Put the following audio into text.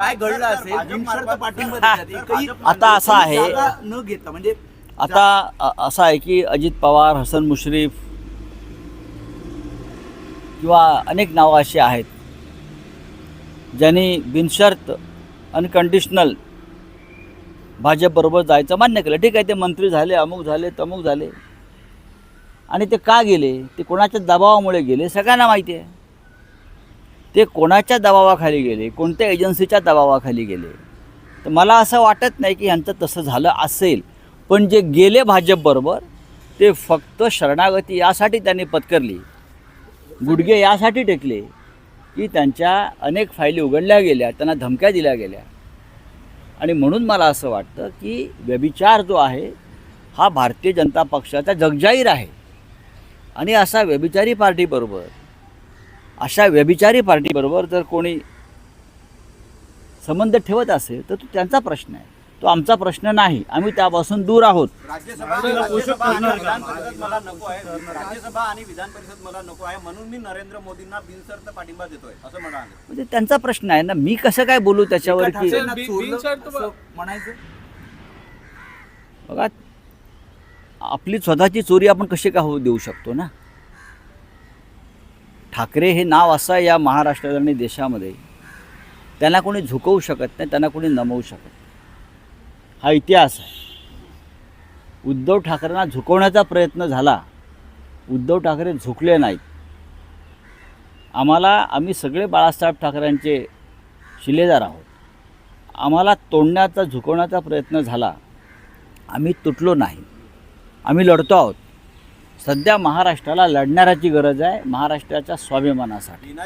काय घडलं असेल आता असं आहे- न घेता म्हणजे आता असं आहे की अजित पवार हसन मुश्रीफ किंवा अनेक नावं अशी आहेत ज्यांनी बिनशर्त अनकंडिशनल भाजपबरोबर जायचं मान्य केलं. ठीक आहे ते मंत्री झाले अमुक झाले तमुक झाले. आणि ते का गेले? ते कोणाच्या दबावामुळे गेले? सगळ्यांना माहिती आहे. ते कोणाच्या दबावाखाली गेले? कोणत्या एजन्सीच्या दबावाखाली गेले? तर मला असं वाटत नाही की ह्यांचं तसं झालं असेल. पण जे गेले भाजपबरोबर ते फक्त शरणागती यासाठी त्यांनी पत्करली. गुडघे यासाठी टेकले की त्यांच्या अनेक फायली उघडल्या गेल्या त्यांना धमक्या दिल्या गेल्या. आणि म्हणून मला असं वाटतं की व्यभिचार जो आहे हा भारतीय जनता पक्षाचा जगजाहीर आहे. आणि असा व्यभिचारी पार्टीबरोबर अशा व्यभिचारी पार्टीबरोबर जर कोणी संबंध ठेवत असेल तर तो त्यांचा प्रश्न आहे. तो आमचा प्रश्न नाही. आम्ही त्यापासून दूर आहोत. राज्यसभा आणि राज्यसभा आणि विधान परिषद मला नको आहे. राज्यसभा आणि विधान परिषद मला नको आहे. म्हणून मी नरेंद्र मोदींना बिनशर्त पाठिंबा देतोय. असं म्हणाले. म्हणजे त्यांचा प्रश्न आहे ना. मी कसं काय बोलू त्याच्यावर की म्हणायचं? बघा आपली स्वतःची चोरी आपण कशी का होऊ देऊ शकतो ना? ठाकरे हे नाव असं या महाराष्ट्रात आणि देशामध्ये त्यांना कोणी झुकवू शकत नाही त्यांना कोणी नमवू शकत नाही. हा इतिहास आहे. उद्धव ठाकरेंना झुकवण्याचा प्रयत्न झाला उद्धव ठाकरे झुकले नाहीत. आम्हाला आम्ही सगळे बाळासाहेब ठाकरेंचे शिलेदार आहोत. आम्हाला तोडण्याचा झुकवण्याचा प्रयत्न झाला. आम्ही तुटलो नाही. आम्ही लढतो आहोत. सध्या महाराष्ट्राला लढणाऱ्याची गरज आहे महाराष्ट्राच्या स्वाभिमानासाठी.